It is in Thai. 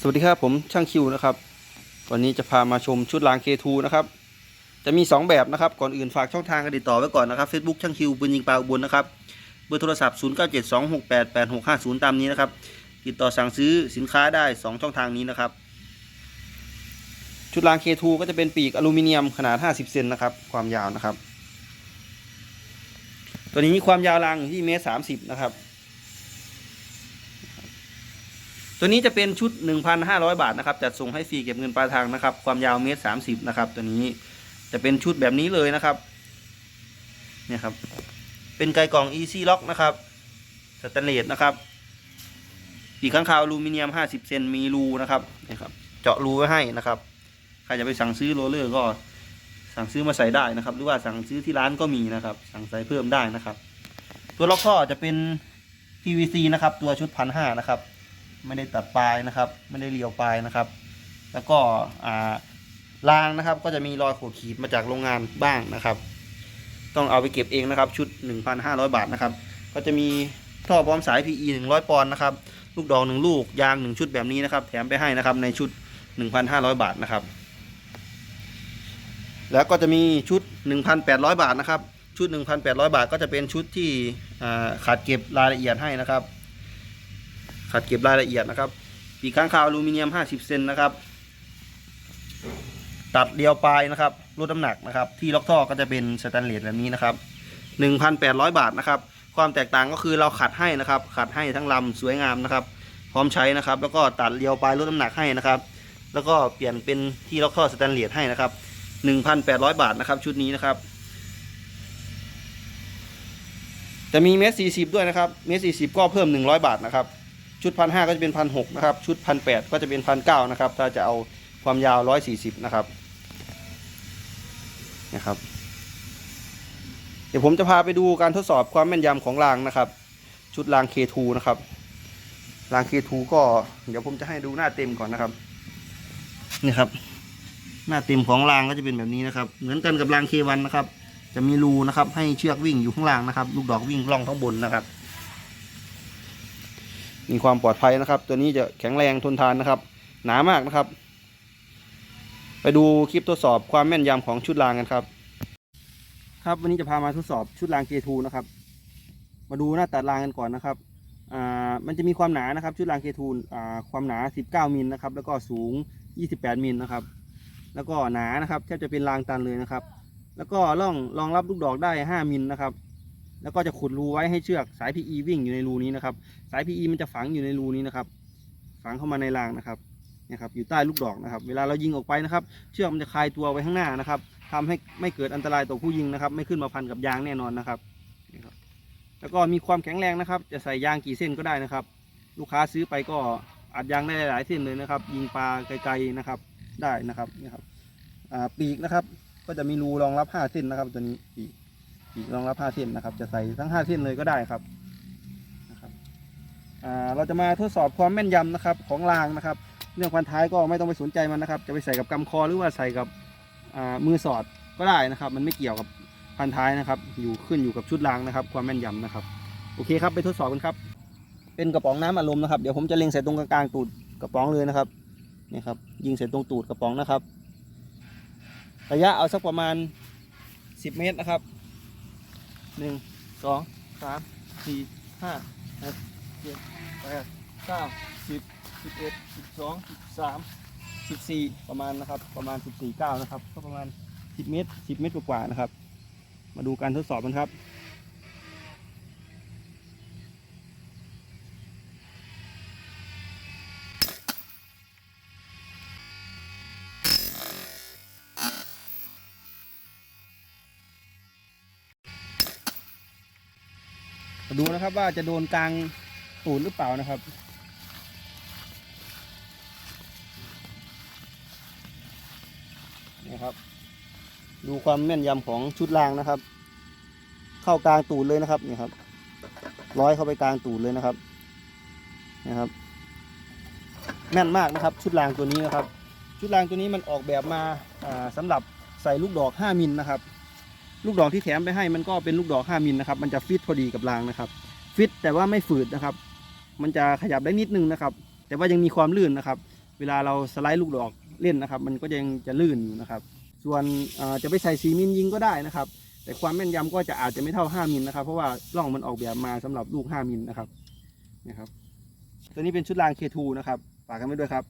สวัสดีครับผมช่างคิวนะครับ วันนี้จะพามาชมชุดราง K2 นะครับ จะมี 2 แบบนะครับ ก่อนอื่นฝากช่องทางการติดต่อไว้ก่อนนะครับ Facebook ช่างคิวปืนยิงปลาอุบลนะครับ เบอร์โทรศัพท์ 0972688650 ตามนี้นะครับ ติดต่อสั่งซื้อสินค้าได้ 2 ช่องทางนี้นะครับ ชุดราง K2 ก็จะเป็นปีกอลูมิเนียมขนาด 50 เซนนะครับ ความยาวนะครับ ตัวนี้ความยาวรางอยู่ที่เมตร30นะครับ ตัวนี้จะเป็นชุด 1,500 บาทนะครับจัดส่งให้ฟรีเก็บเงินปลายทางนะครับ ความยาวเมตร30นะครับตัวนี้จะเป็นชุดแบบนี้เลยนะครับเนี่ยครับ เป็นไกลกล่อง Easy Lock นะครับสแตนเลสนะครับปีกข้างคาวอลูมิเนียม 50 เซนมีรูนะครับนี่ครับ เจาะรูไว้ให้นะครับ ใครจะไปสั่งซื้อโรลเลอร์ก็สั่งซื้อมาใส่ได้นะครับ หรือว่าสั่งซื้อที่ร้านก็มีนะครับ สั่งใส่เพิ่มได้นะครับ ตัวล็อกท่อจะเป็น PVC นะครับ ตัวชุดพันห้านะครับ ไม่ได้ตัดปลายนะครับ ไม่ได้เลียวปลายนะครับ แล้วก็อ่ารางนะครับ ก็จะมีรอยขูดขีดมาจากโรงงานบ้างนะครับ ต้องเอาไปเก็บเองนะครับ ชุด 1,500 บาทนะครับ ก็จะมีท่อพร้อมสาย PE 100 ปอนด์นะครับ ลูกดอกหนึ่งลูก ยางหนึ่งชุดแบบนี้นะครับ แถมไปให้นะครับในชุด 1,500 บาทนะครับ แล้วก็จะมีชุด 1,800 บาทนะครับ ชุด 1,800 บาทก็จะเป็นชุดที่ขาดเก็บรายละเอียดให้นะครับ ขัดเก็บรายละเอียดนะครับ ปีกข้างคาวอลูมิเนียม 50 เซนนะครับ ตัดเดียวปลายนะครับลดน้ำหนักนะครับ ที่ล็อกท่อก็จะเป็นสแตนเลสแบบนี้นะครับ 1,800 บาทนะครับ ความแตกต่างก็คือเราขัดให้นะครับ ขัดให้ทั้งลำสวยงามนะครับ พร้อมใช้นะครับ แล้วก็ตัดเดียวปลายลดน้ำหนักให้นะครับ แล้วก็เปลี่ยนเป็นที่ล็อกท่อสแตนเลสให้นะครับ 1,800 บาทนะครับ ชุดนี้นะครับจะมีเมตรสี่สิบด้วยนะครับ เมตรสี่สิบก็เพิ่ม100บาทนะครับ ชุดพันห้าก็จะเป็นพันหกนะครับ ชุดพันแปดก็จะเป็นพันเก้านะครับ ถ้าจะเอาความยาวร้อยสี่สิบนะครับนะครับ เดี๋ยวผมจะพาไปดูการทดสอบความแม่นยำของรางนะครับ ชุดราง K2 นะครับราง K2 ก็เดี๋ยวผมจะให้ดูหน้าเต็มก่อนนะครับนี่ครับ หน้าเต็มของรางก็จะเป็นแบบนี้นะครับ เหมือนกันกับราง K1 นะครับ จะมีรูนะครับ ให้เชือกวิ่งอยู่ข้างล่างนะครับ ลูกดอกวิ่งล่องข้างบนนะครับ มีความปลอดภัยนะครับ ตัวนี้จะแข็งแรงทนทานนะครับ หนามากนะครับ ไปดูคลิปทดสอบความแม่นยำของชุดรางกันครับ ครับวันนี้จะพามาทดสอบชุดราง K2 นะครับ มาดูหน้าตัดรางกันก่อนนะครับอ่ามันจะมีความหนานะครับ ชุดราง K2 อ่าความหนา 19มิลนะครับ แล้วก็สูง 28มิลนะครับ แล้วก็หนานะครับแทบจะเป็นรางตันเลยนะครับ แล้วก็ร่องรองรับลูกดอกได้ 5มิลนะครับ แล้วก็จะขุดรูไว้ให้เชือกสาย PE วิ่งอยู่ในรูนี้นะครับ สาย PE มันจะฝังอยู่ในรูนี้นะครับ ฝังเข้ามาในรางนะครับนี่ยครับอยู่ใต้ลูกดอกนะครับ เวลาเรายิงออกไปนะครับ เชือกมันจะคลายตัวไว้ข้างหน้านะครับทำให้ไม่เกิดอันตรายต่อผู้ยิงนะครับ ไม่ขึ้นมาพันกับยางแน่นอนนะครับนี่ครับ แล้วก็มีความแข็งแรงนะครับ จะใส่ยางกี่เส้นก็ได้นะครับ ลูกค้าซื้อไปก็อัดยางได้หลายเส้นเลยนะครับ ยิงปลาไกลๆนะครับได้นะครับนี่ครับอ่าปีกนะครับ ก็จะมีรูรองรับ5เส้นนะครับตัวนี้ปีก ปีกรองรับ5เส้นนะครับ จะใส่ทั้ง5เส้นเลยก็ได้ครับนะครับเราจะมาทดสอบความแม่นยำนะครับของรางนะครับ เรื่องพันท้ายก็ไม่ต้องไปสนใจมันนะครับ จะไปใส่กับกำคอหรือว่าใส่กับมือสอดก็ได้นะครับ มันไม่เกี่ยวกับพันท้ายนะครับ อยู่ขึ้นอยู่กับชุดรางนะครับ ความแม่นยำนะครับ โอเคครับไปทดสอบกันครับ เป็นกระป๋องน้ำอัดลมนะครับเดี๋ยวผมจะเล็งใส่ตรงกลางตูดกระป๋องเลยนะครับนี่ครับยิงใส่ตรงตูดกระป๋องนะครับ ระยะเอาสักประมาณ 10 เมตรนะครับ หนึ่งสองสามสี่ห้าหกเจ็ดแปดเก้าสิบสิบเอ็ดสิบสองสิบสามสิบสี่ประมาณนะครับ ประมาณสิบสี่เก้านะครับ ก็ประมาณสิบเมตรสิบเมตรกว่าๆนะครับ มาดูการทดสอบกันครับ ดูนะครับว่าจะโดนกลางตูดหรือเปล่านะครับ นี่ครับ ดูความแม่นยำของชุดรางนะครับ เข้ากลางตูดเลยนะครับนี่ครับ ร้อยเข้าไปกลางตูดเลยนะครับนะครับ แม่นมากนะครับ ชุดรางตัวนี้นะครับ ชุดรางตัวนี้มันออกแบบมาอ่าสำหรับใส่ลูกดอก 5 มิลนะครับ ลูกดอกที่แถมไปให้มันก็เป็นลูกดอก5มิลนะครับมันจะฟิตพอดีกับรางนะครับ ฟิตแต่ว่าไม่ฝืดนะครับ มันจะขยับได้นิดนึงนะครับ แต่ว่ายังมีความลื่นนะครับ เวลาเราสไลด์ลูกดอกเล่นนะครับ มันก็ยังจะลื่นอยู่นะครับ ส่วนจะไปใส่สีมิลยิงก็ได้นะครับ แต่ความแม่นยำก็จะอาจจะไม่เท่า 5มิลนะครับ เพราะว่าร่องมันออกแบบมาสำหรับลูก 5มิลนะครับนะครับตัวนี้เป็นชุดราง K2 นะครับฝากกันไว้ด้วยครับ